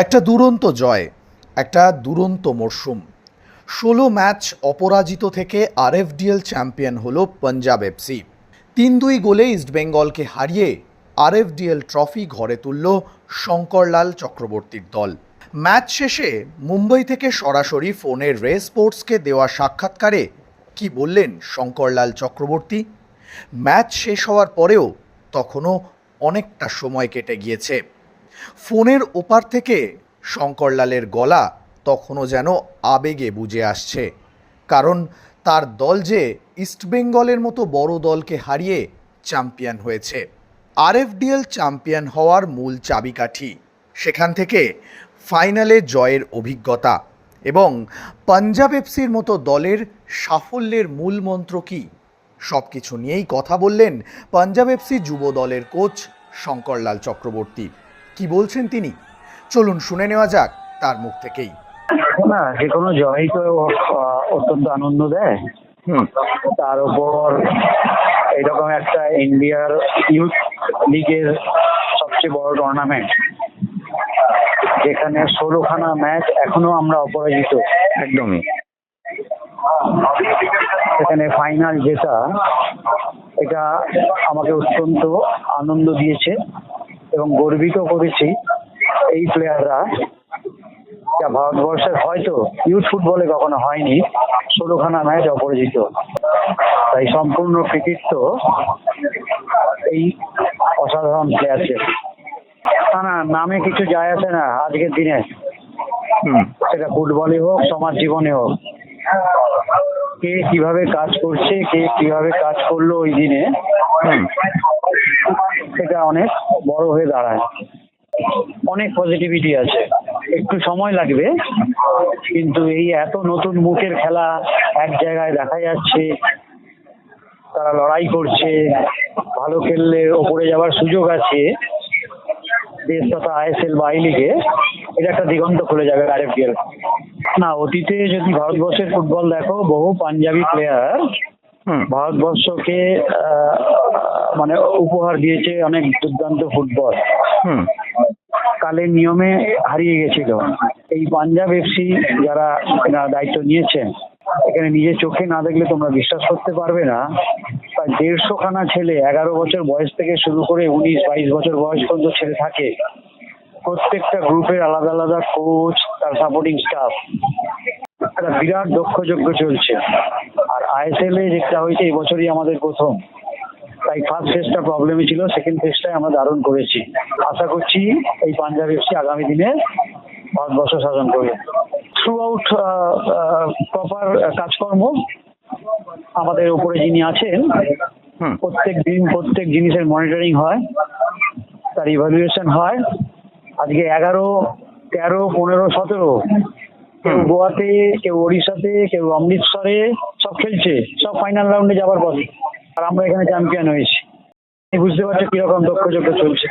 একটা দুরন্ত জয়, একটা দুরন্ত মরশুম ষোলো ম্যাচ অপরাজিত থেকে আরএফডিএল চ্যাম্পিয়ন হল পাঞ্জাব এফসি তিন দুই গোলে ইস্টবেঙ্গলকে হারিয়ে আরএফডিএল ট্রফি ঘরে তুলল শঙ্করলাল চক্রবর্তীর দল। ম্যাচ শেষে মুম্বই থেকে সরাসরি ফোনে রে স্পোর্টসকে দেওয়া সাক্ষাৎকারে কি বললেন শঙ্করলাল চক্রবর্তী? ম্যাচ শেষ হওয়ার পরেও তখনও অনেকটা সময় কেটে গিয়েছে। ফোনের ওপার থেকে শঙ্করলালের গলা তখনও যেন আবেগে বুঝে আসছে। কারণ তার দল যে ইস্টবেঙ্গলের মতো বড় দলকে হারিয়ে চ্যাম্পিয়ন হয়েছে। আরএফডিএল চ্যাম্পিয়ন হওয়ার মূল চাবিকাঠি। সেখান থেকে ফাইনালে জয়ের অভিজ্ঞতা এবং পাঞ্জাব এফসির মতো দলের সাফল্যের মূল মন্ত্র কী? সব কিছু নিয়েই কথা বললেন পাঞ্জাব এফসি যুব দলের কোচ শঙ্করলাল চক্রবর্তী। কি বলছেন তিনি? চলুন শুনে নেওয়া যাক তার মুখ থেকেই। না যে কোনো জয়ই তো অত্যন্ত আনন্দ দেয়। তার উপর এরকম একটা ইন্ডিয়ার ইউথ লিগের সবচেয়ে বড় টুর্নামেন্ট যেখানে ষোলোখানা ম্যাচ এখনও আমরা অপরাজিত। একদমই। সেখানে ফাইনাল জেতা এটা আমাকে অত্যন্ত আনন্দ দিয়েছে। এবং গর্বিত করেছি এই প্লেয়াররা যা ভারতবর্ষের হয়তো ইউথ ফুটবলে কখনো হয়নি ষোলোখানা ম্যাচ অপরাজিত। তাই সম্পূর্ণ কৃতিত্ব এই অসাধারণ প্লেয়ারদের না না নামে কিছু যায় আসে না আজকের দিনে। হুম। সেটা ফুটবলে হোক সমাজ জীবনে হোক। কে কীভাবে কাজ করছে কে কীভাবে কাজ করল ওই দিনে সেটা অনেক বড় হয়ে দাঁড়ায়। অনেক পজিটিভিটি আছে। একটু সময় লাগবে কিন্তু এই এত নতুন মুখের খেলা এক জায়গায় দেখা যাচ্ছে তারা লড়াই করছে ভালো খেললে ওপরে যাওয়ার সুযোগ আছে দেশ তথা আইএসএল বা আই লিগে এটা একটা দিগন্ত খুলে যাবে আরএফডিএল না অতীতে যদি ভারতবর্ষের ফুটবল দেখো বহু পাঞ্জাবি প্লেয়ার ভারতবর্ষকে মানে উপহার দিয়েছে অনেক দুর্দান্ত ফুটবল। হুম। কালের নিয়মে হারিয়ে গেছিল। এই পাঞ্জাব এফসি যারা দায়িত্ব নিয়েছেন এখানে নিজের চোখে না দেখলে তোমরা বিশ্বাস করতে পারবে না। প্রায় দেড়শো খানা ছেলে এগারো বছর বয়স থেকে শুরু করে উনিশ বাইশ বছর বয়স পর্যন্ত ছেলে থাকে। প্রত্যেকটা গ্রুপের আলাদা আলাদা কোচ তার সাপোর্টিং স্টাফ একটা বিরাট দক্ষযজ্ঞ চলছে। আর আইএসএল এ যেটা হয়েছে এই বছরই আমাদের প্রথম। তাই ফার্স্ট ফেজটা প্রবলেমই ছিল সেকেন্ড ফেজটাই আমরা দারুণ করেছি। আশা করছি এই পাঞ্জাব এফসি আগামী দিনে ভারতবর্ষ শাসন করবে। থ্রু আউট প্রপার কাজকর্ম আমাদের উপরে যিনি আছেন প্রত্যেক দিন প্রত্যেক জিনিসের মনিটরিং হয় তার ইভালুয়েশন হয়। আজকে এগারো তেরো পনেরো সতেরো কেউ গোয়াতে কেউ ওড়িশাতে কেউ অমৃতসরে সব খেলছে সব ফাইনাল রাউন্ডে যাবার পথে। আর আমরা এখানে চ্যাম্পিয়ন হয়েছি। বুঝতে পারছ কীরকম দক্ষযজ্ঞ চলছে।